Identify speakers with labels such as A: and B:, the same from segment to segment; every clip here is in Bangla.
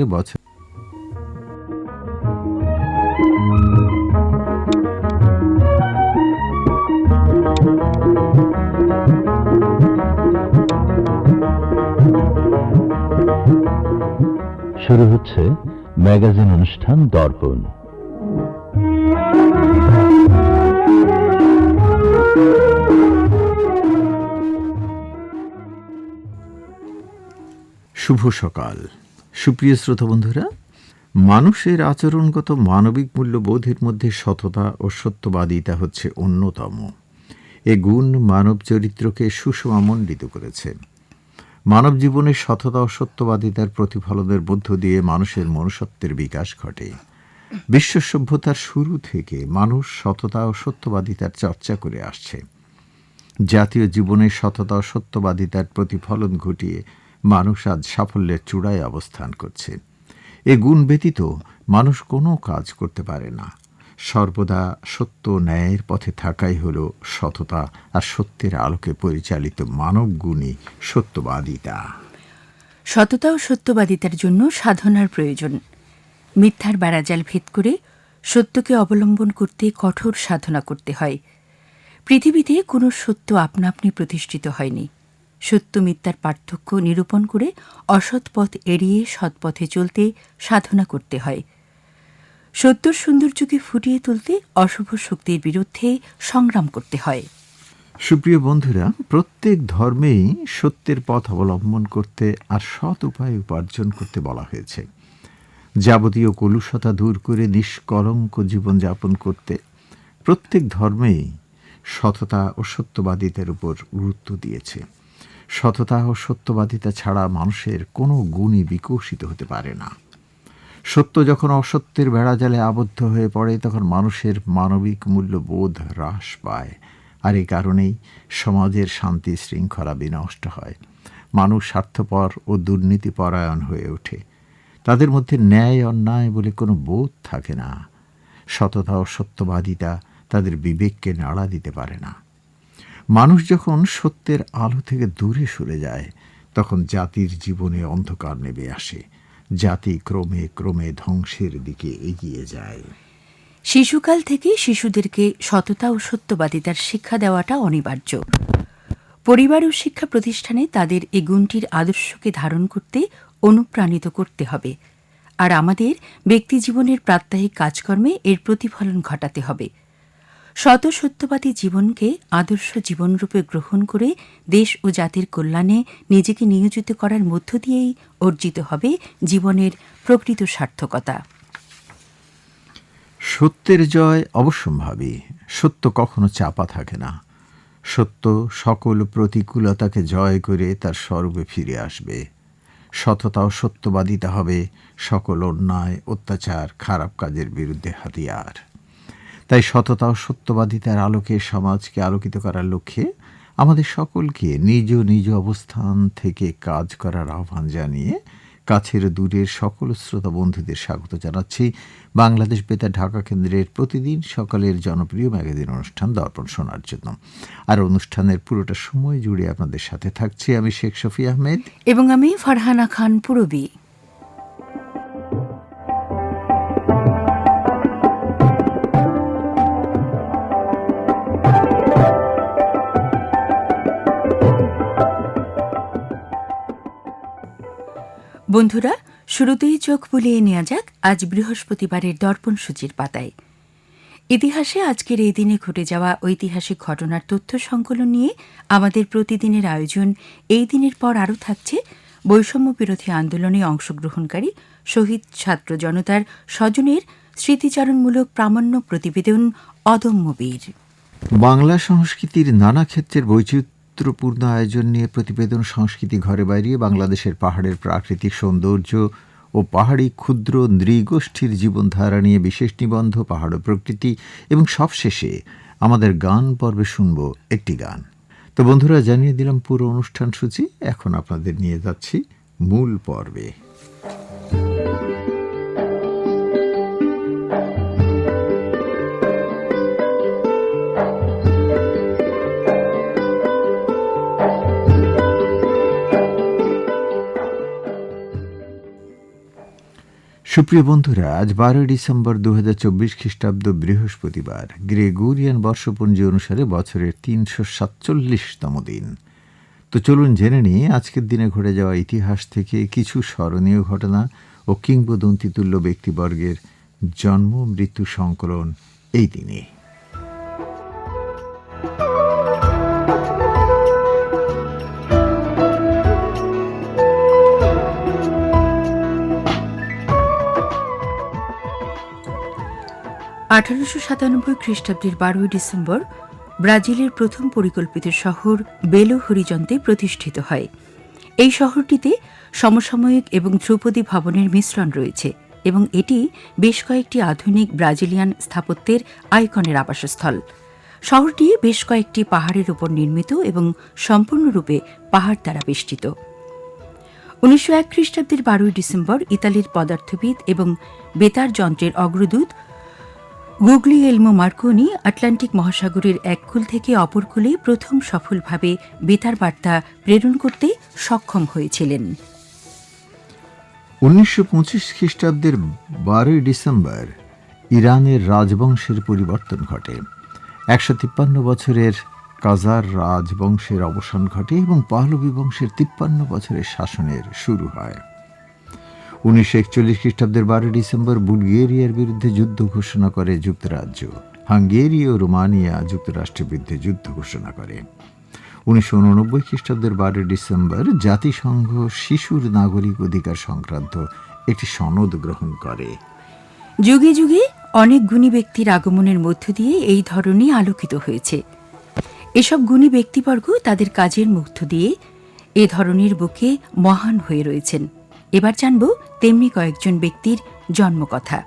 A: বাদে বছর।
B: শুরু হচ্ছে ম্যাগাজিন অনুষ্ঠান দর্পণ।
A: শুভ সকাল। সুপ্রিয় শ্রোতা বন্ধুরা মানুষের আচরণগত মানবিক মূল্যবোধের মধ্যে সততা ও সত্যবাদিতা হচ্ছে অন্যতম। এ গুণ মানব চরিত্রকে সুষমামণ্ডিত করেছে। মানব জীবনের সততা ও সত্যবাদিতার প্রতিফলনের মধ্য দিয়ে মানুষের মনুষ্যত্বের বিকাশ ঘটে। বিশ্ব সভ্যতার শুরু থেকে মানুষ সততা ও সত্যবাদিতার চর্চা করে আসছে। জাতীয় জীবনে সততা ও সত্যবাদিতার প্রতিফলন ঘটিয়ে মানুষ আজ সাফল্যের চূড়ায় অবস্থান করছে। এ গুণ ব্যতীত মানুষ কোনো কাজ করতে পারে না। সর্বদা সত্য ন্যায়ের পথে থাকাই হল সততা আর সত্যের আলোকে পরিচালিত মানব গুণী সত্যবাদিতা।
C: সততা ও সত্যবাদিতার জন্য সাধনার প্রয়োজন। মিথ্যার বেড়াজাল ভেদ করে সত্যকে অবলম্বন করতে কঠোর সাধনা করতে হয়। পৃথিবীতে কোনো সত্য আপনা আপনি প্রতিষ্ঠিত হয়নি। সত্য মিথ্যার পার্থক্য নিরূপণ করে অসৎ পথ এড়িয়ে সৎপথে চলতে সাধনা করতে হয়। সত্যর সৌন্দর্যকে ফুটিয়ে তুলতে অশুভ শক্তির বিরুদ্ধে সংগ্রাম করতে হয়।
A: সুপ্রিয় বন্ধুরা, প্রত্যেক ধর্মেই সত্যের পথ অবলম্বন করতে আর সৎ উপায়ে উপার্জন করতে বলা হয়েছে। যাবতীয় কলুষতা দূর করে নিষ্কলঙ্ক জীবনযাপন করতে প্রত্যেক ধর্মেই সততা ও সত্যবাদিতার উপর গুরুত্ব দিয়েছে। সততা ও সত্যবাদিতা ছাড়া মানুষের কোনো গুণই বিকশিত হতে পারে না। সত্য যখন অসত্যের বেড়াজালে আবদ্ধ হয়ে পড়ে, তখন মানুষের মানবিক মূল্যবোধ হ্রাস পায়। আর এই কারণেই সমাজের শান্তি শৃঙ্খলা বিনষ্ট হয়। মানুষ স্বার্থপর ও দুর্নীতিপরায়ণ হয়ে ওঠে। তাদের মধ্যে ন্যায় অন্যায় বলে কোনো বোধ থাকে না। সততা ও সত্যবাদিতা তাদের বিবেককে নাড়া দিতে পারে না। মানুষ যখন সত্যের আলো থেকে দূরে সরে যায়, তখন জাতির জীবনে অন্ধকার নেমে আসে। জাতি ক্রমে ক্রমে ধ্বংসের দিকে এগিয়ে যায়।
C: শিশুকাল থেকে শিশুদেরকে সততা ও সত্যবাদিতার শিক্ষা দেওয়াটা অনিবার্য। পরিবার ও শিক্ষা প্রতিষ্ঠানে তাদের এ গুণটির আদর্শকে ধারণ করতে অনুপ্রাণিত করতে হবে। আর আমাদের ব্যক্তি জীবনের প্রাত্যহিক কাজকর্মে এর প্রতিফলন ঘটাতে হবে। সত্যবাদী জীবনকে আদর্শ জীবনরূপে গ্রহণ করে দেশ ও জাতির কল্যাণে নিজেকে নিয়োজিত করার মধ্য দিয়েই অর্জিত হবে জীবনের প্রকৃত সার্থকতা।
A: সত্যের জয় অবশ্যম্ভাবী। সত্য কখনো চাপা থাকে না। সত্য সকল প্রতিকূলতাকে জয় করে তার স্বরূপে ফিরে আসবে। সততা ও সত্যবাদিতা হবে। সকল অন্যায়, অত্যাচার, খারাপ কাজের বিরুদ্ধে হাতিয়ার। তাই সততা ও সত্যবাদিতার আলোকে সমাজকে আলোকিত করার লক্ষ্যে আমাদের সকলকে নিজ নিজ অবস্থান থেকে কাজ করার আহ্বান জানিয়ে কাছের দূরের সকল শ্রোতা বন্ধুদের স্বাগত জানাচ্ছি। বাংলাদেশ বেতার ঢাকা কেন্দ্রের প্রতিদিন সকালের জনপ্রিয় ম্যাগাজিন অনুষ্ঠান দর্পণ শোনার জন্য। আর অনুষ্ঠানের পুরোটা সময় জুড়ে আপনাদের সাথে থাকছি আমি শেখ শফি আহমেদ।
C: এবং আমি ফারহানা খান, পুরবী। বন্ধুরা, শুরুতেই চোখ বুলিয়ে নেওয়া যাক আজ বৃহস্পতিবারের দর্পণ সূচির পাতায়। ইতিহাসে আজকের এই দিনে ঘটে যাওয়া ঐতিহাসিক ঘটনার তথ্য সংকলন নিয়ে আমাদের প্রতিদিনের আয়োজন এই দিনের পর আরও থাকছে বৈষম্য বিরোধী আন্দোলনে অংশগ্রহণকারী শহীদ ছাত্র জনতার স্বজনের স্মৃতিচারণমূলক প্রামাণ্য প্রতিবেদন অদম্য বীর।
A: বাংলা সংস্কৃতির নানা ক্ষেত্রের বৈচিত্র্যপূর্ণ আয়োজন নিয়ে প্রতিবেদন সংস্কৃতি ঘরে বাইরে বাংলাদেশের পাহাড়ের প্রাকৃতিক সৌন্দর্য ও পাহাড়ি ক্ষুদ্র নৃগোষ্ঠীর জীবনধারা নিয়ে বিশেষ নিবন্ধ, পাহাড় প্রকৃতি এবং সবশেষে আমাদের গান পর্বে শুনব একটি গান। তো বন্ধুরা, জানিয়ে দিলাম পুরো অনুষ্ঠান সূচি এখন আপনাদের নিয়ে যাচ্ছি মূল পর্বে। সুপ্রিয় বন্ধুরা, আজ বারোই ডিসেম্বর দু হাজার চব্বিশ খ্রিস্টাব্দ বৃহস্পতিবার, গ্রেগোরিয়ান বর্ষপঞ্জি অনুসারে বছরের তিনশো সাতচল্লিশতম দিন। তো চলুন জেনে নিই, আজকের দিনে ঘটে যাওয়া ইতিহাস থেকে কিছু স্মরণীয় ঘটনা ও কিংবদন্তিতুল্য ব্যক্তিবর্গের জন্ম, মৃত্যু, সংকলন এই দিনে।
C: আঠারোশো সাতানব্বই খ্রিস্টাব্দের বারোই ডিসেম্বর ব্রাজিলের প্রথম পরিকল্পিত শহর বেলো হরিজন্তে প্রতিষ্ঠিত হয়। এই শহরটিতে সমসাময়িক এবং ধ্রুপদী ভবনের মিশ্রণ রয়েছে এবং এটি বেশ কয়েকটি আধুনিক ব্রাজিলিয়ান স্থাপত্যের আইকনের আবাসস্থল। শহরটি বেশ কয়েকটি পাহাড়ের উপর নির্মিত এবং সম্পূর্ণরূপে পাহাড় দ্বারা বেষ্টিত। উনিশশো এক খ্রিস্টাব্দের বারোই ডিসেম্বর ইতালির পদার্থবিদ এবং বেতার যন্ত্রের অগ্রদূত গুগলিয়েলমো মার্কোনি আটলান্টিক মহাসাগরের এক কুল থেকে অপর কুলে প্রথম সফলভাবে বেতার বার্তা প্রেরণ করতে সক্ষম হয়েছিলেন।
A: উনিশশো পঁচিশ খ্রিস্টাব্দের বারোই ডিসেম্বর ইরানের রাজবংশের পরিবর্তন ঘটে। একশো তিপ্পান্ন বছরের কাজার রাজবংশের অবসান ঘটে এবং পাহলবী বংশের তিপ্পান্ন বছরের শাসনের শুরু হয়। উনিশশো একচল্লিশ খ্রিস্টাব্দের বারোই ডিসেম্বর বুলগেরিয়ার বিরুদ্ধে যুদ্ধ ঘোষণা করে যুক্তরাজ্য। হাঙ্গেরি ও রোমানিয়া যুক্তরাষ্ট্রের বিরুদ্ধে যুদ্ধ ঘোষণা করে। উনিশশো উননব্বই খ্রিস্টাব্দের বারোই ডিসেম্বর জাতিসংঘ শিশুর নাগরিক অধিকার সংক্রান্ত একটি সনদ গ্রহণ করে।
C: যুগে যুগে অনেক গুণী ব্যক্তির আগমনের মধ্য দিয়ে এই ধরনই আলোকিত হয়েছে। এসব গুণী ব্যক্তিবর্গ তাদের কাজের মধ্য দিয়ে এ ধরনের বুকে মহান হয়ে রয়েছেন। এবার জানব তেমনি কয়েকজন ব্যক্তির জন্মকথা।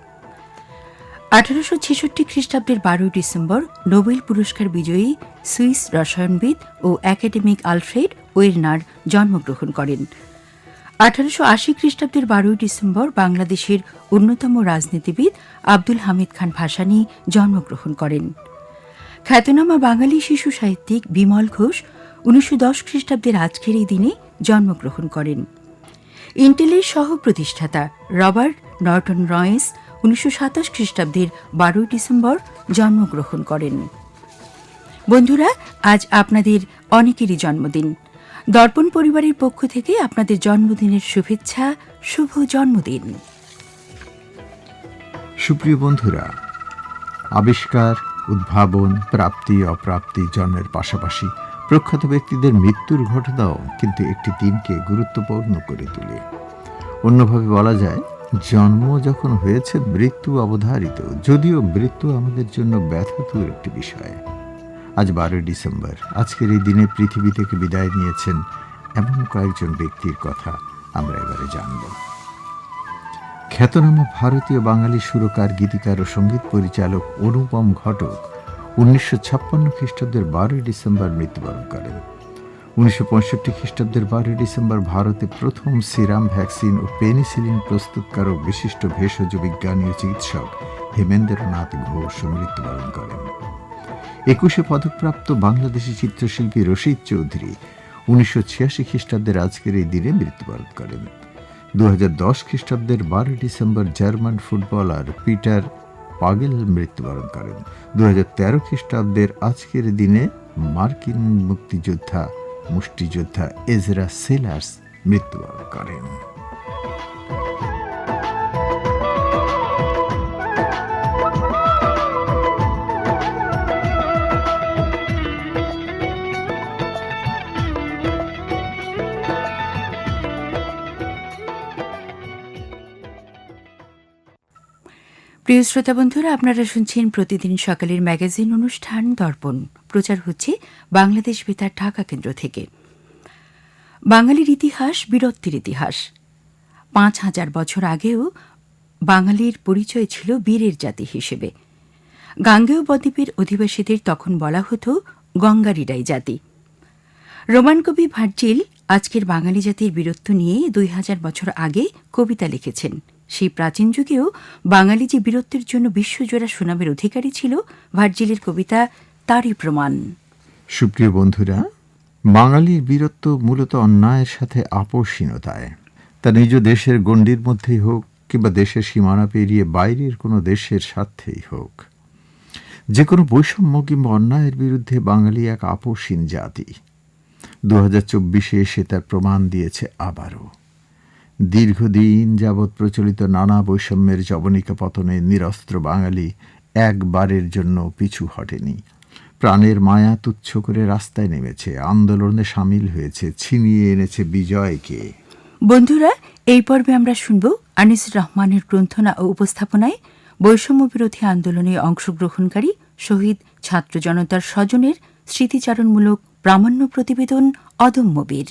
C: আঠারোশো ছেষট্টি খ্রিস্টাব্দের বারোই ডিসেম্বর নোবেল পুরস্কার বিজয়ী সুইস রসায়নবিদ ও একাডেমিক আলফ্রেড ওয়েরনার জন্মগ্রহণ করেন। আঠারোশো আশি খ্রিস্টাব্দের বারোই ডিসেম্বর বাংলাদেশের অন্যতম রাজনীতিবিদ আব্দুল হামিদ খান ভাসানী জন্মগ্রহণ করেন। খ্যাতনামা বাঙালি শিশু সাহিত্যিক বিমল ঘোষ উনিশশো দশ খ্রিস্টাব্দের আজকের এই দিনে জন্মগ্রহণ করেন। ইন্টেলের সহ প্রতিষ্ঠাতা রবার্ট নর্টন রয়েস উনিশশো সাতাশ খ্রিস্টাব্দের বারোই ডিসেম্বর জন্মগ্রহণ করেন। বন্ধুরা, আজ আপনাদের অনেকেরই জন্মদিন। দর্পণ পরিবারের পক্ষ থেকে আপনাদের জন্মদিনের শুভেচ্ছা, শুভ জন্মদিন।
A: সুপ্রিয় বন্ধুরা, আবিষ্কার, উদ্ভাবন, প্রাপ্তি, অপ্রাপ্তি, জন্মের পাশাপাশি প্রখ্যাত ব্যক্তিদের মৃত্যুর ঘটনাও কিন্তু একটি দিনকে গুরুত্বপূর্ণ করে তোলে। অন্যভাবে বলা যায়, জন্ম যখন হয়েছে, মৃত্যু অবধারিত, যদিও মৃত্যু আমাদের জন্য ব্যথাতুর একটি বিষয়। আজ বারোই ডিসেম্বর, আজকের এই দিনে পৃথিবী থেকে বিদায় নিয়েছেন এমন কয়েকজন ব্যক্তির কথা আমরা এবারে জানব। খ্যাতনামা ভারতীয় বাঙালি সুরকার, গীতিকার ও সংগীত পরিচালক অনুপম ঘটক উনিশশো ছাপ্পান্ন খ্রিস্টাব্দের বারোই ডিসেম্বর মৃত্যুবরণ করেন। উনিশশো পঁয়ষট্টি খ্রিস্টাব্দের বারোই ডিসেম্বর ভারতে প্রথম সিরাম ভ্যাকসিন ও পেনিসিলিন প্রস্তুতকারক বিশিষ্ট ভেষজ বিজ্ঞানী ও চিকিৎসক হেমেন্দ্রনাথ ঘোষ মৃত্যুবরণ করেন। একুশে পদকপ্রাপ্ত বাংলাদেশি চিত্রশিল্পী রশিদ চৌধুরী উনিশশো ছিয়াশি খ্রিস্টাব্দের আজকের এই দিনে মৃত্যুবরণ করেন। দু খ্রিস্টাব্দের বারোই December German footballer Peter Pagel মৃত্যুবরণ করেন দু তেরো খ্রিস্টাব্দের আজকের দিনে মার্কিন মুক্তিযোদ্ধা, মুষ্টিযোদ্ধা এজরা সেলার্স মৃত্যুবরণ করেন
C: প্রিয় শ্রোতা বন্ধুরা, আপনারা শুনছেন প্রতিদিন সকালের ম্যাগাজিন অনুষ্ঠান দর্পণ। প্রচার হচ্ছে বাংলাদেশ বেতার ঢাকা কেন্দ্র থেকে। বাঙালির ইতিহাস বীরত্বের ইতিহাস। পাঁচ হাজার বছর আগেও বাঙালির পরিচয় ছিল বীরের জাতি হিসেবে। গাঙ্গেয় বদ্বীপের অধিবাসীদের তখন বলা হতো গঙ্গারিডাই জাতি। রোমান কবি ভার্জিল আজকের বাঙালি জাতির বীরত্ব নিয়ে দুই হাজার বছর আগে কবিতা লিখেছেন। সেই প্রাচীন যুগেও বাঙালি যে বীরত্বের জন্য বিশ্বজোড়া সুনামের অধিকারী ছিল ভার্জিলের কবিতা, তারই প্রমাণ।
A: সুপ্রিয় বন্ধুরা, বাঙালির বীরত্ব মূলত অন্যায়ের সাথে আপোষহীনতায়। তা নিজ দেশের গণ্ডির মধ্যেই হোক কিংবা দেশের সীমানা পেরিয়ে বাইরের কোনো দেশের স্বার্থেই হোক। যে কোনো বৈষম্য কিংবা অন্যায়ের বিরুদ্ধে বাঙালি এক আপোষহীন জাতি। দু হাজার চব্বিশে এসে তার প্রমাণ দিয়েছে আবারও। দীর্ঘদিন যাবৎ প্রচলিত নানা বৈষম্যের জবনিকা পতনে নিরস্ত্র বাঙালি একবারের জন্য পিছু হটেনি। প্রাণের মায়া তুচ্ছ করে রাস্তায় নেমেছে, আন্দোলনে সামিল হয়েছে, ছিনিয়ে এনেছে বিজয়কে।
C: বন্ধুরা, এই পর্বে আমরা শুনব আনিস রহমানের গ্রন্থনা ও উপস্থাপনায় বৈষম্য বিরোধী আন্দোলনে অংশগ্রহণকারী শহীদ ছাত্র জনতার স্বজনের স্মৃতিচারণমূলক প্রামাণ্য প্রতিবেদন অদম্যবীর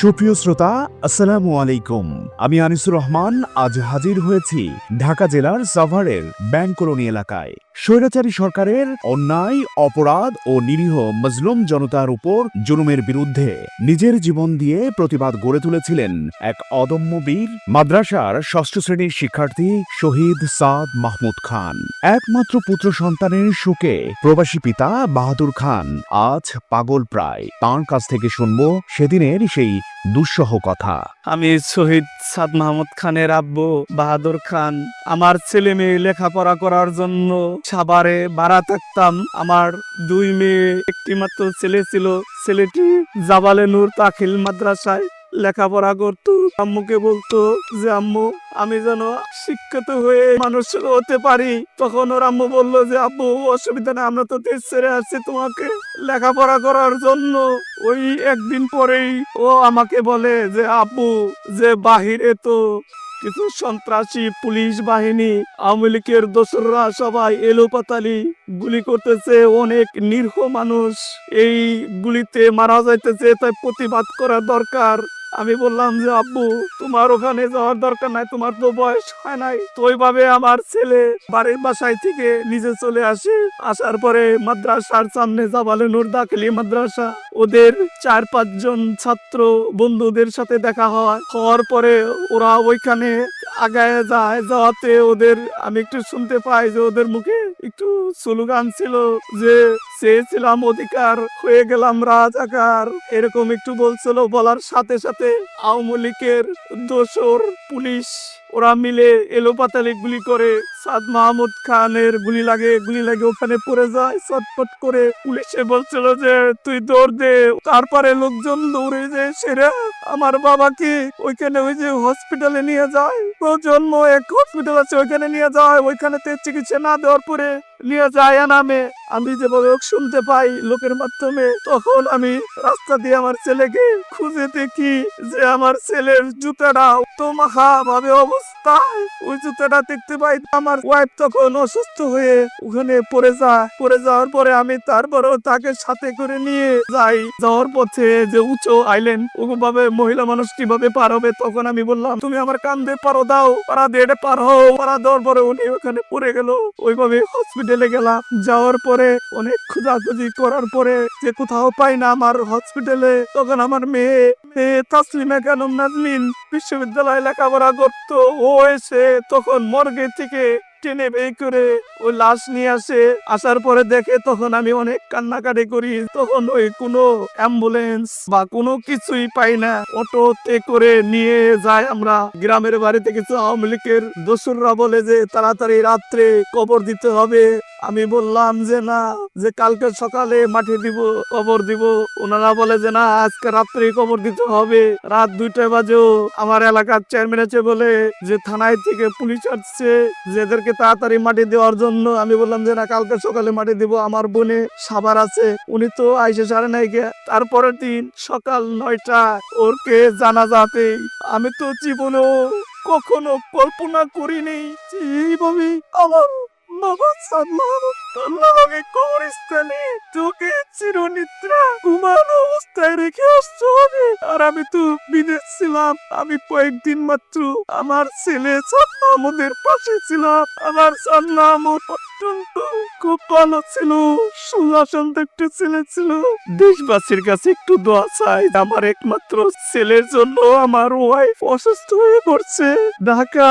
D: সুপ্রিয় শ্রোতা, আসসালামু আলাইকুম। আমি আনিসুর রহমান, আজ হাজির হয়েছি ঢাকা জেলার সাভারের ব্যাংক কলোনি এলাকায়। স্বৈরাচারী সরকারের অন্যায়, অপরাধ ও নিরীহ মজলুম জনতার উপর জুলুমের বিরুদ্ধে নিজের জীবন দিয়ে প্রতিবাদ গড়ে তুলেছিলেন এক অদম্য বীর মাদ্রাসার ষষ্ঠ শ্রেণির শিক্ষার্থী শহীদ সাদ মাহমুদ খান। একমাত্র পুত্র সন্তানের সুখে প্রবাসী পিতা বাহাদুর খান আজ পাগল প্রায়। তাঁর কাছ থেকে শুনব সেদিনের সেই দুঃসহ কথা।
E: আমি শহীদ সাদ মাহমুদ খানের আব্বু বাহাদুর খান। আমার ছেলে মেয়ে লেখাপড়া করার জন্য সাবারে ভাড়া থাকতাম। আমার দুই মেয়ে, একটি মাত্র ছেলে ছিল। ছেলেটি জাবালে নূর তাখিল মাদ্রাসায় লেখাপড়া করত। আম্মুকে বলতো যে, আম্মু, আমি যেন শিক্ষিত হয়ে মানুষ হতে পারি। তখন ওর আম্মু বলল যে, আব্বু, অসুবিধা নেই, আমরা তো দেশ ছেড়ে আসছি তোমাকে লেখাপড়া করার জন্য। ওই একদিন পরেই ও আমাকে বলে যে, আব্বু, যে বাহিরে তো কিছু সন্ত্রাসী, পুলিশ বাহিনী, আওয়ামী লীগের দোসররা সবাই এলোপাতালি গুলি করতেছে, অনেক নিরীহ মানুষ এই গুলিতে মারা যাইতেছে, তাই প্রতিবাদ করা দরকার। আমি বললাম যে, আব্বু, তোমার ওখানে যাওয়ার দরকার নাই, তোমার তো বয়স হয় নাই। তো ওইভাবে আমার ছেলে বাড়ির বাসায় থেকে নিজে চলে আসে। আসার পরে মাদ্রাসার সামনে জাবালে নূর দাখিলি মাদ্রাসা। ওদের চার পাঁচজন ছাত্র বন্ধুদের সাথে দেখা হয়। হওয়ার পরে ওরা ওইখানে আগায় যায়, যাওয়াতে ওদের, আমি একটু শুনতে পাই যে ওদের মুখে একটু স্লোগান ছিল যে চেয়েছিলাম অধিকার, হয়ে গেলাম রাজাকার। এরকম একটু বলছিল, বলার সাথে সাথে আওয়ামী লীগের দোসর পুলিশ। ওরা মিলে এলোপাতালি গুলি করে সাদ মাহমুদ খানের গুলি লাগে গুলি লাগে ওখানে পড়ে যায়। চটপট করে পুলিশে বলছিল যে, তুই দৌড় দে। তারপরে লোকজন দৌড়ে যে সেরা আমার বাবাকে ওইখানে ওই যে হসপিটালে নিয়ে যায়। প্রজন্ম এক হসপিটাল আছে, ওইখানে নিয়ে যায়। ওইখানে ওইখানেতে চিকিৎসা না দেওয়ার পরে নিয়ে যায় নামে আমি যেভাবে শুনতে পাই লোকের মাধ্যমে, তখন আমি রাস্তা দিয়ে আমার ছেলেকে খুঁজে দেখি যে, আমার ছেলের জুতাটা তো মাখা ভাবে অবস্থায় ওই জুতাটা দেখতে পাই, আমার ওয়াইফ তখন অসুস্থ হয়ে ওখানে পড়ে যায়। পড়ে যাওয়ার পরে আমি তারপরও তাকে সাথে করে নিয়ে যাই। যাওয়ার পথে যে উঁচু আইল্যান্ড ওভাবে মহিলা মানুষ কীভাবে পার হবে তখন আমি বললাম, তুমি আমার কান্দে, পারো দাও পারা দিয়ে পার হও। পারা দেওয়ার পরে উনি ওখানে পড়ে গেল। ওইভাবে হসপিটালে গেলাম। যাওয়ার পরে অনেক খোঁজাখুঁজি করার পরে যে কোথাও পাই না আমার হসপিটালে তখন আমার মেয়ে মেয়ে তাসলিমা কানুম নাজমিন বিশ্ববিদ্যালয়ে লেখাপড়া করতো। ও এসে তখন মর্গে থেকে টেনে বের করে ওই লাশ নিয়ে আসে। আসার পরে দেখে তখন আমি অনেক কান্নাকাটি করি। তখন ওই কোনো অ্যাম্বুলেন্স বা কোনো কিছুই পাই না। অটোতে করে নিয়ে যায় আমরা। গ্রামের বাড়িতে কিছু আওয়ামী লীগের দোসররা বলে যে, তাড়াতাড়ি রাত্রে কবর দিতে হবে। আমি বললাম যে, না, যে কালকে সকালে মাটি দিব, কবর দিব। ওনারা বলে যে, না, আজকে রাত্রে কবর দিতে হবে। রাত দুইটা বাজেও আমার এলাকার চেয়ারম্যান আছে বলে যে, থানায় থেকে পুলিশ আসছে। যে এদেরকে তাড়াতাড়ি মাটি দেওয়ার জন্য আমি বললাম যে, না, কালকে সকালে মাটি দিব, আমার বোনে সাবার আছে, উনি তো আইসে সারে নাই গে। তারপরের দিন সকাল নয়টা, ওরকে জানা যাতে আমি তো জীবনেও কখনো কল্পনা করিনি এইভাবে আমার বাবা সালমান তোকে চিরনিদ্রা অবস্থায় রেখে আসতে হবে। আর আমি তো বিদেশ ছিলাম। আমি কয়েকদিন মাত্র আমার ছেলে আমাদের পাশে ছিলাম। আমার অত্যন্ত খুব ভালো ছিল একটা ছেলে ছিল। দেশবাসীর কাছে একটু দোয়া চাই আমার একমাত্র ছেলের জন্য আমার ওয়াইফ অসুস্থ হয়ে পড়ছে। ঢাকা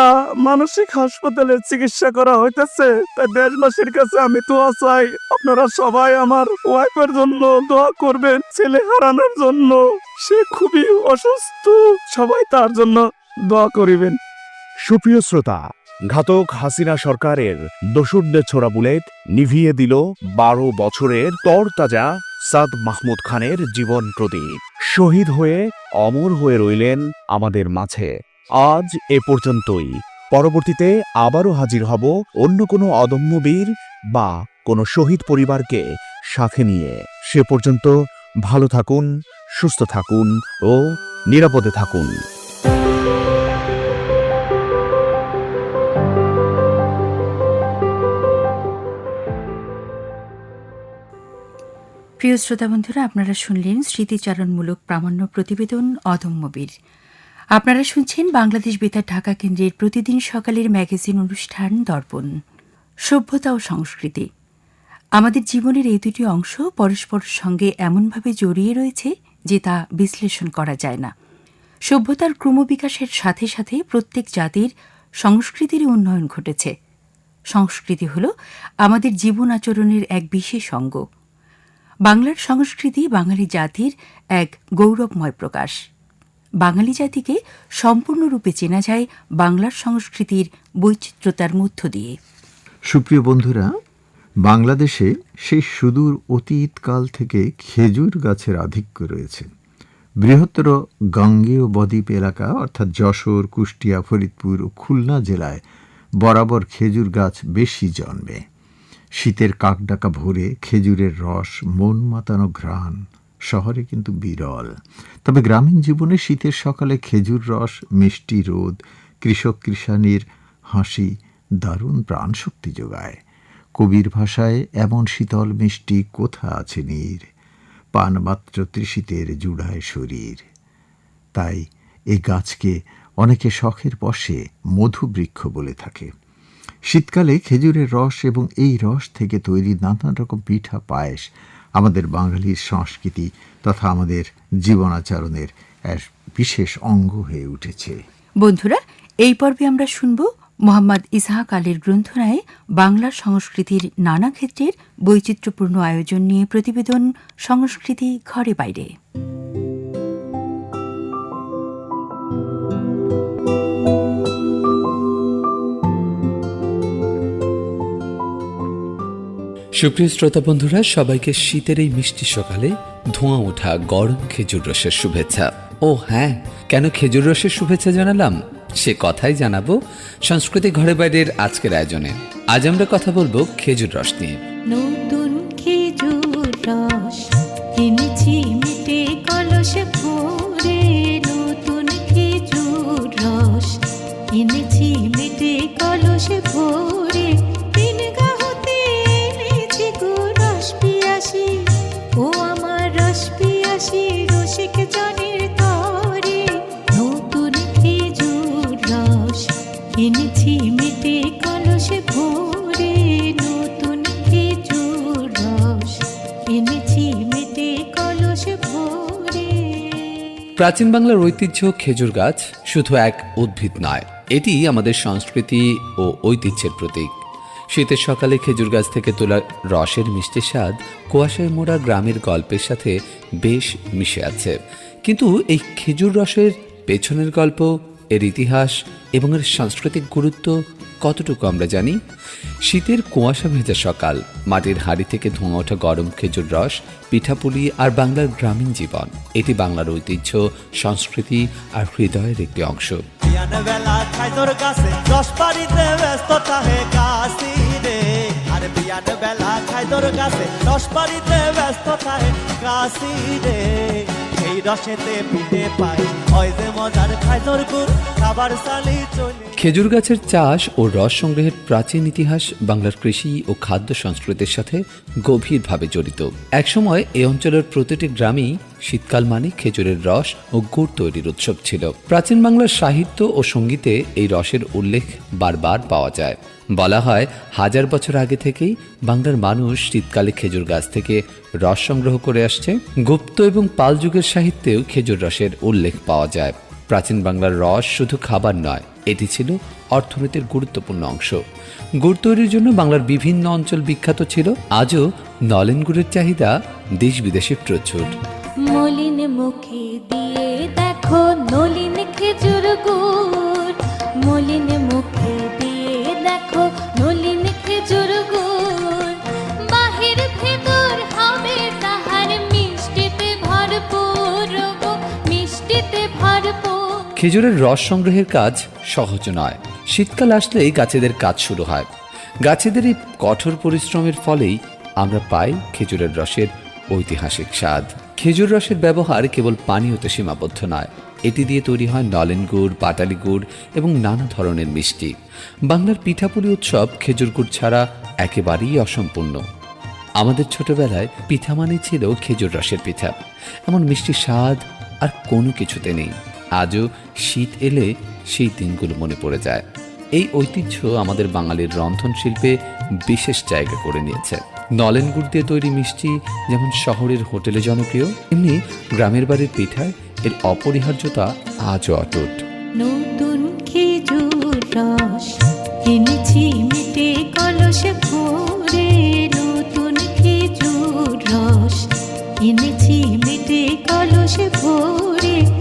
E: মানসিক হাসপাতালে চিকিৎসা করা হইতেছে। তাই দেশবাসীর কাছে আমি দোয়া চাই। আপনারা সবাই আমার ওয়াইফের জন্য দোয়া করবেন, ছেলে হারানোর জন্য। সে খুবই অসুস্থ। সবাই তার জন্য দোয়া করিবেন।
D: সুপ্রিয় শ্রোতা, ঘাতক হাসিনা সরকারের ছোড়া বুলেট নিভিয়ে দিল বারো বছরের তরতাজা সাদ মাহমুদ খানের জীবন প্রদীপ। শহীদ হয়ে, অমর হয়ে রইলেন আমাদের মাঝে। আজ এ পর্যন্তই। পরবর্তীতে আবারও হাজির হব অন্য কোনো অদম্য বীর বা কোনো শহীদ পরিবারকে সাথে নিয়ে। সে পর্যন্ত ভালো থাকুন, সুস্থ থাকুন ও নিরাপদে থাকুন।
C: প্রিয় শ্রোতা বন্ধুরা, আপনারা শুনলেন স্মৃতিচারণমূলক প্রামাণ্য প্রতিবেদন অদম্যবীর আপনারা শুনছেন বাংলাদেশ বেতার ঢাকা কেন্দ্রের প্রতিদিন সকালের ম্যাগাজিন অনুষ্ঠান দর্পণ। সভ্যতা ও সংস্কৃতি। আমাদের জীবনের এই দুটি অংশ পরস্পরের সঙ্গে এমনভাবে জড়িয়ে রয়েছে যে তা বিশ্লেষণ করা যায় না। সভ্যতার ক্রমবিকাশের সাথে সাথে প্রত্যেক জাতির সংস্কৃতিরই উন্নয়ন ঘটেছে। সংস্কৃতি হল আমাদের জীবন আচরণের এক বিশেষ অঙ্গ। বাংলার সংস্কৃতি বাঙালি জাতির এক গৌরবময় প্রকাশ। বাঙালি জাতিকে সম্পূর্ণরূপে চেনা যায় বাংলার সংস্কৃতির বৈচিত্র্যতার মধ্য দিয়ে।
A: সুপ্রিয় বন্ধুরা, বাংলাদেশে সেই সুদূর অতীতকাল থেকে খেজুর গাছের আধিক্য রয়েছে। বৃহত্তর গাঙ্গেয় বদ্বীপ এলাকা, অর্থাৎ যশোর, কুষ্টিয়া, ফরিদপুর ও খুলনা জেলায় বরাবর খেজুর গাছ বেশি জন্মে। শীতের কাকডাকা ভোরে খেজুরের রস, মন মাতানো ঘ্রাণ, শহরে কিন্তু বিরল। তবে গ্রামীণ জীবনে শীতের সকালে খেজুর রস, মিষ্টি রোদ, কৃষক কৃষাণীর হাসি দারুণ প্রাণশক্তি যোগায়। কবির ভাষায় এমন শীতল মিষ্টি কোথা আছে নীর? পান মাত্র তৃষিতের জুড়ায় শরীর। তাই এই গাছকে অনেকে শখের বসে মধুবৃক্ষ বলে থাকে। শীতকালে খেজুরের রস এবং এই রস থেকে তৈরি নানান রকম পিঠা, পায়েস আমাদের বাঙালির সংস্কৃতি তথা আমাদের জীবনাচরণের এক বিশেষ অঙ্গ হয়ে উঠেছে।
C: বন্ধুরা, এই পর্বে আমরা শুনব মোহাম্মদ ইসাহাক আলীর গ্রন্থনায় বাংলার সংস্কৃতির নানা ক্ষেত্রের বৈচিত্র্যপূর্ণ আয়োজন নিয়ে প্রতিবেদন সংস্কৃতি ঘরে বাইরে।
F: সুপ্রিয় শ্রোতা বন্ধুরা, সবাইকে শীতের এই মিষ্টি সকালে ধোঁয়া ওঠা গরম খেজুর রসের শুভেচ্ছা। ও হ্যাঁ কেন খেজুর রসের শুভেচ্ছা জানালাম? সে কথাই জানাব সংস্কৃতি ঘরে বাইরের আজকের আয়োজনে। আজ আমরা কথা বলব খেজুর রস নিয়ে।
G: নতুন খেজুর রস এনেছি মিটে কলস
F: প্রাচীন বাংলার ঐতিহ্য খেজুর গাছ শুধু এক উদ্ভিদ নয়, এটি আমাদের সংস্কৃতি ও ঐতিহ্যের প্রতীক। শীতের সকালে খেজুর গাছ থেকে তোলা রসের মিষ্টি স্বাদ কুয়াশায় মোড়া গ্রামের গল্পের সাথে বেশ মিশে আছে। কিন্তু এই খেজুর রসের পেছনের গল্প, এর ইতিহাস এবং এর সাংস্কৃতিক গুরুত্ব কতটুকু আমরা জানি? শীতের কুয়াশা ভেজা সকাল, মাটির হাড়ি থেকে ধোঁয়া ওঠা গরম খেজুর রস, পিঠাপুলি আর বাংলার গ্রামীণ জীবন। এটি বাংলার ঐতিহ্য, সংস্কৃতি আর হৃদয়ের একটি অংশ।
H: আর বিয়ান বেলা খাই তোর কাছে। দশ পারিতে ব্যস্ত তাহে কাশি রে। সেই রসেতে পিঠে পাই হয় যে মজার খাই তোর গুড়, খাবার সালি চলে।
F: খেজুর গাছের চাষ ও রস সংগ্রহের প্রাচীন ইতিহাস বাংলার কৃষি ও খাদ্য সংস্কৃতির সাথে গভীরভাবে জড়িত। একসময় এই অঞ্চলের প্রতিটি গ্রামেই শীতকাল মানে খেজুরের রস ও গুড় তৈরির উৎসব ছিল। প্রাচীন বাংলার সাহিত্য ও সঙ্গীতে এই রসের উল্লেখ বারবার পাওয়া যায়। বলা হয়, হাজার বছর আগে থেকেই বাংলার মানুষ শীতকালে খেজুর গাছ থেকে রস সংগ্রহ করে আসছে। গুপ্ত এবং পাল যুগের সাহিত্যেও খেজুর রসের উল্লেখ পাওয়া যায়। প্রাচীন বাংলার রস শুধু খাবার নয়, এটি ছিল অর্থনীতির গুরুত্বপূর্ণ অংশ। গুড় তৈরির জন্য বাংলার বিভিন্ন অঞ্চল বিখ্যাত ছিল। আজও নলেন গুড়ের চাহিদা দেশ বিদেশে প্রচুর।
G: মলিন মুখে দিয়ে দেখো নলিন খেজুর গুড়। মলিন মুখে
F: খেজুরের রস সংগ্রহের কাজ সহজ নয়। শীতকাল আসলেই গাছেদের কাজ শুরু হয়। গাছেদের এই কঠোর পরিশ্রমের ফলেই আমরা পাই খেজুরের রসের ঐতিহাসিক স্বাদ। খেজুর রসের ব্যবহার কেবল পানীয়তে সীমাবদ্ধ নয়। এটি দিয়ে তৈরি হয় নলেন গুড়, পাটালি গুড় এবং নানা ধরনের মিষ্টি। বাংলার পিঠাপুলি উৎসব খেজুর গুড় ছাড়া একেবারেই অসম্পূর্ণ। আমাদের ছোটবেলায় পিঠা মানে ছিল খেজুর রসের পিঠা। এমন মিষ্টি স্বাদ আর কোনো কিছুতে নেই। আজও শীত এলে সেই দিনগুলো মনে পড়ে যায়। এই ঐতিহ্য আমাদের বাঙালির রন্ধন শিল্পে বিশেষ জায়গা করে নিয়েছে। নলেন গুড় দিয়ে তৈরি মিষ্টি যেমন শহরের হোটেলে জনপ্রিয় এমনি গ্রামের বাড়ির পিঠায় এর অপরিহার্যতা আজও অটুট।
G: নতুন এনেছি মেটে কলস নতুন মেটে ভরে।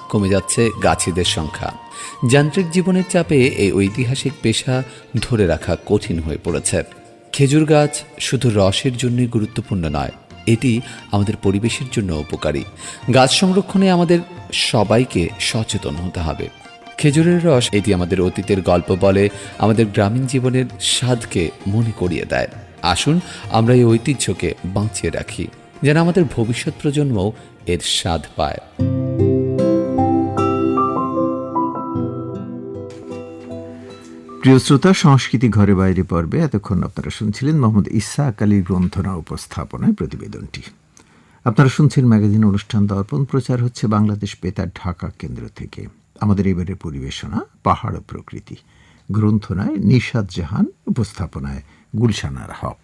F: কমে যাচ্ছে গাছিদের সংখ্যা। যান্ত্রিক জীবনের চাপে এই ঐতিহাসিক পেশা ধরে রাখা কঠিন হয়ে পড়েছে। খেজুর গাছ শুধু রসের জন্যই গুরুত্বপূর্ণ নয়, এটি আমাদের পরিবেশের জন্য উপকারী। গাছ সংরক্ষণে আমাদের সবাইকে সচেতন হতে হবে। খেজুরের রস এটি আমাদের অতীতের গল্প বলে, আমাদের গ্রামীণ জীবনের স্বাদকে মনে করিয়ে দেয়। আসুন, আমরা এই ঐতিহ্যকে বাঁচিয়ে রাখি, যেন আমাদের ভবিষ্যৎ প্রজন্মও এর স্বাদ পায়।
A: প্রিয় শ্রোতা সংস্কৃতি ঘরে বাইরে পর্বে এতক্ষণ আপনারা শুনছিলেন মোহাম্মদ ইসা আলীর গ্রন্থনা উপস্থাপনায় প্রতিবেদনটি। আপনারা শুনছেন ম্যাগাজিন অনুষ্ঠান দর্পণ, প্রচার হচ্ছে বাংলাদেশ বেতার ঢাকা কেন্দ্র থেকে। আমাদের এবারের পরিবেশনা, পাহাড় প্রকৃতি। গ্রন্থনায় নিশাদ জাহান, উপস্থাপনায় গুলশানার হক।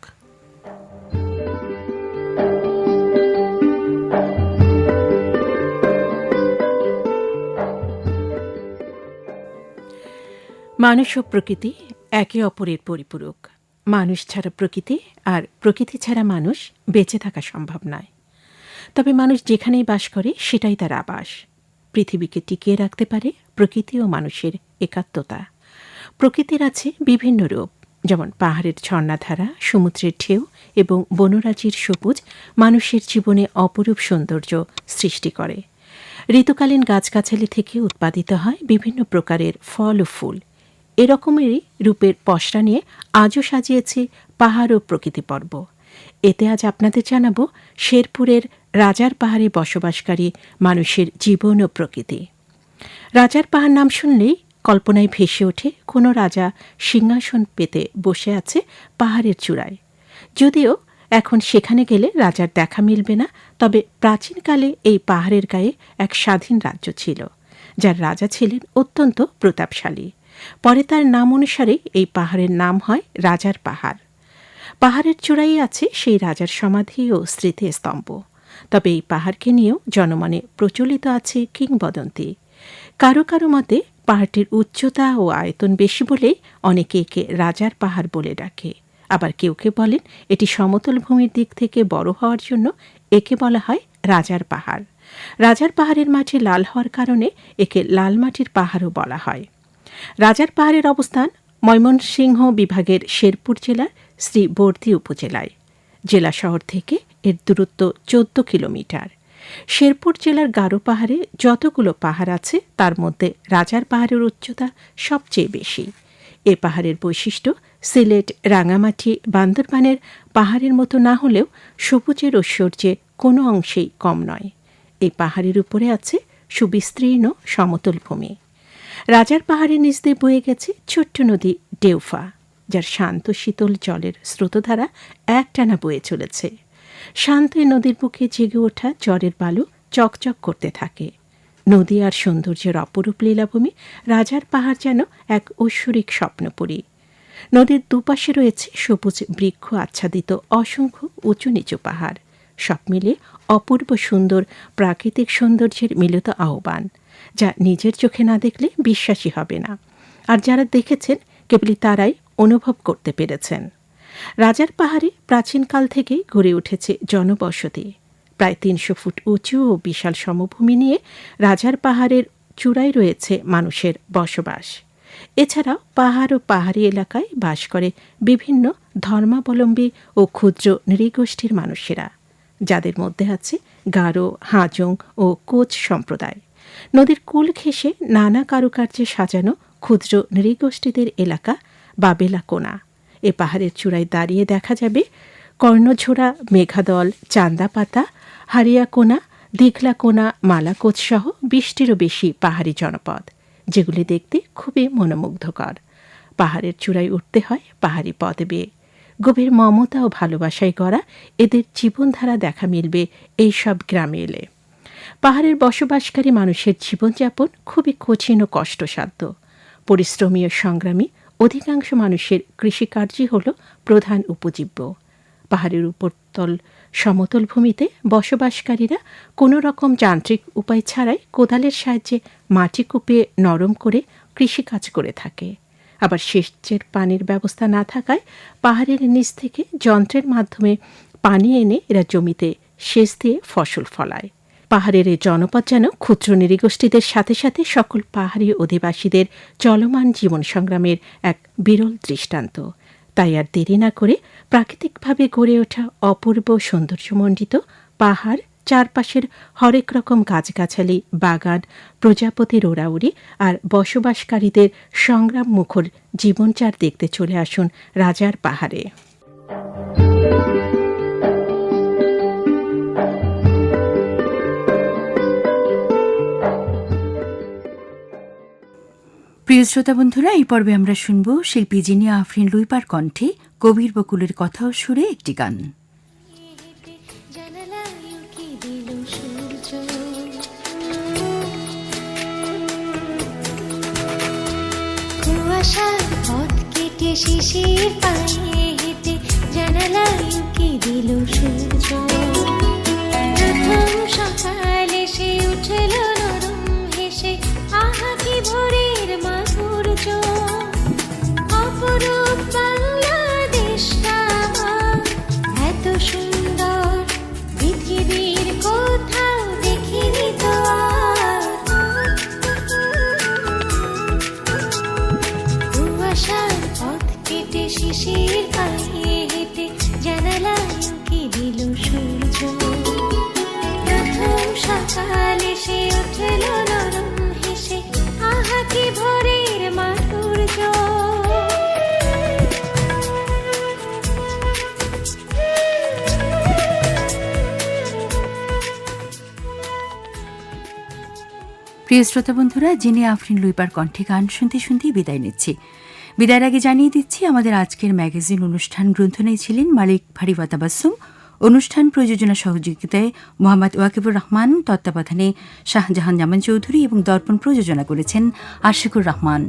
I: মানুষ ও প্রকৃতি একে অপরের পরিপূরক। মানুষ ছাড়া প্রকৃতি আর প্রকৃতি ছাড়া মানুষ বেঁচে থাকা সম্ভব নয়। তবে মানুষ যেখানেই বাস করে, সেটাই তার আবাস। পৃথিবীকে টিকিয়ে রাখতে পারে প্রকৃতি ও মানুষের একাত্মতা। প্রকৃতির আছে বিভিন্ন রূপ, যেমন পাহাড়ের ঝর্ণাধারা, সমুদ্রের ঢেউ এবং বনরাজির সবুজ মানুষের জীবনে অপরূপ সৌন্দর্য সৃষ্টি করে। ঋতুকালীন গাছগাছালি থেকে উৎপাদিত হয় বিভিন্ন প্রকারের ফল ও ফুল। এরকমেরই রূপের পসরা নিয়ে আজও সাজিয়েছে পাহাড় ও প্রকৃতি পর্ব। এতে আজ আপনাদের জানাব শেরপুরের রাজার পাহাড়ে বসবাসকারী মানুষের জীবন ও প্রকৃতি। রাজার পাহাড় নাম শুনলেই কল্পনায় ভেসে ওঠে কোনো রাজা সিংহাসন পেতে বসে আছে পাহাড়ের চূড়ায়। যদিও এখন সেখানে গেলে রাজার দেখা মিলবে না, তবে প্রাচীনকালে এই পাহাড়ের গায়ে এক স্বাধীন রাজ্য ছিল, যার রাজা ছিলেন অত্যন্ত প্রতাপশালী। পরে তার নাম অনুসারে এই পাহাড়ের নাম হয় রাজার পাহাড়। পাহাড়ের চূড়াই আছে সেই রাজার সমাধি ও স্মৃতিস্তম্ভ। তবে এই পাহাড়কে নিয়েও জনমনে প্রচলিত আছে কিংবদন্তি। কারও কারও মতে পাহাড়টির উচ্চতা ও আয়তন বেশি বলে অনেকে একে রাজার পাহাড় বলে ডাকে। আবার কেউ কেউ বলেন এটি সমতল ভূমির দিক থেকে বড় হওয়ার জন্য একে বলা হয় রাজার পাহাড়। রাজার পাহাড়ের মাটি লাল হওয়ার কারণে একে লাল মাটির পাহাড়ও বলা হয়। রাজার পাহাড়ের অবস্থান ময়মনসিংহ বিভাগের শেরপুর জেলার শ্রীবর্দী উপজেলায়। জেলা শহর থেকে এর দূরত্ব চোদ্দ কিলোমিটার। শেরপুর জেলার গারো পাহাড়ে যতগুলো পাহাড় আছে, তার মধ্যে রাজার পাহাড়ের উচ্চতা সবচেয়ে বেশি। এ পাহাড়ের বৈশিষ্ট্য সিলেট, রাঙামাটি, বান্দরবানের পাহাড়ের মতো না হলেও সবুজের ঐশ্বর্যে কোনো অংশেই কম নয়। এই পাহাড়ের উপরে আছে সুবিস্তীর্ণ সমতল ভূমি। রাজার পাহাড়ের নিচ দিয়ে বয়ে গেছে ছোট্ট নদী ডেউফা, যার শান্ত শীতল জলের স্রোতধারা একটানা বয়ে চলেছে। শান্ত নদীর বুকে জেগে ওঠা জ্বরের বালু চকচক করতে থাকে। নদী আর সৌন্দর্যের অপরূপ লীলাভূমি রাজার পাহাড় যেন এক ঐশ্বরিক স্বপ্নপুরী। নদীর দুপাশে রয়েছে সবুজ বৃক্ষ আচ্ছাদিত অসংখ্য উঁচু নিচু পাহাড়। সব মিলে অপূর্ব সুন্দর প্রাকৃতিক সৌন্দর্যের মিলিত আহ্বান। যা নিজের চোখে না দেখলে বিশ্বাসী হবে না। আর যারা দেখেছেন, কেবলই তারাই অনুভব করতে পেরেছেন। রাজার পাহাড়ে প্রাচীনকাল থেকেই গড়ে উঠেছে জনবসতি। প্রায় তিনশো ফুট উঁচু ও বিশাল সমভূমি নিয়ে রাজার পাহাড়ের চূড়ায় রয়েছে মানুষের বসবাস। এছাড়াও পাহাড় ও পাহাড়ি এলাকায় বাস করে বিভিন্ন ধর্মাবলম্বী ও ক্ষুদ্র নৃগোষ্ঠীর মানুষেরা, যাদের মধ্যে আছে গারো, হাজং ও কোচ সম্প্রদায়। নদীর কুল ঘেঁষে নানা কারুকার্যে সাজানো ক্ষুদ্র নৃগোষ্ঠীদের এলাকা বাবেলাকোনা এ পাহাড়ের চূড়ায় দাঁড়িয়ে দেখা যাবে কর্ণঝোড়া, মেঘাদল চান্দাপাতা হারিয়াকোনা দীঘলাকোনা মালাকোচ সহ বিশটিরও বেশি পাহাড়ি জনপদ, যেগুলি দেখতে খুবই মনোমুগ্ধকর। পাহাড়ের চূড়ায় উঠতে হয় পাহাড়ি পথ বেয়ে। গভীর মমতা ও ভালোবাসায় গড়া এদের জীবনধারা দেখা মিলবে এই সব গ্রামে এলে। পাহাড়ের বসবাসকারী মানুষের জীবনযাপন খুবই কঠিন ও কষ্টসাধ্য। পরিশ্রমী ও সংগ্রামী অধিকাংশ মানুষের কৃষিকার্যই হল প্রধান উপজীব্য। পাহাড়ের উপরতল সমতল ভূমিতে বসবাসকারীরা কোনো রকম যান্ত্রিক উপায় ছাড়াই কোদালের সাহায্যে মাটি কুপিয়ে নরম করে কৃষিকাজ করে থাকে। আবার সেচের পানির ব্যবস্থা না থাকায় পাহাড়ের নিচ থেকে যন্ত্রের মাধ্যমে পানি এনে এরা জমিতে সেচ দিয়ে ফসল ফলায়। পাহাড়ের এই জনপদ যেন ক্ষুদ্র নৃগোষ্ঠীদের সাথে সাথে সকল পাহাড়ি অধিবাসীদের চলমান জীবন সংগ্রামের এক বিরল দৃষ্টান্ত। তাই আর দেরি না করে প্রাকৃতিকভাবে গড়ে ওঠা অপূর্ব সৌন্দর্যমণ্ডিত পাহাড়, চারপাশের হরেক রকম গাছগাছালি, বাগান, প্রজাপতির ওড়াউড়ি আর বসবাসকারীদের সংগ্রাম মুখর জীবনচার দেখতে চলে আসুন রাজার পাহাড়ে।
C: প্রিয় শ্রোতা বন্ধুরা, এই পর্বে আমরা শুনব শিল্পী জিনিয়া আফরিন লুইপার কণ্ঠে কবির বকুলের কথা ও সুরে একটি গান।
J: কেটে শিশির পায়ে হেঁটে জানালায় উঁকি দিল সূর্য। প্রথম সকালে সে উঠল শিশির পায়ে হেঁটে উঁকি দিল সূর্য। প্রথম সকালে সে
C: প্রিয় শ্রোতা বন্ধুরা, যিনি আফরিন লুইপার কণ্ঠে গান শুনতে শুনতেই বিদায় নিচ্ছি। বিদায়ের আগে জানিয়ে দিচ্ছি, আমাদের আজকের ম্যাগাজিন অনুষ্ঠান গ্রন্থনায় ছিলেন মালিক ফারিবা তাবাসুম অনুষ্ঠান প্রযোজনা সহযোগিতায় মোহাম্মদ ওয়াকিবুর রহমান, তত্ত্বাবধানে শাহজাহান জামান চৌধুরী এবং দর্পণ প্রযোজনা করেছেন আশিকুর রহমান।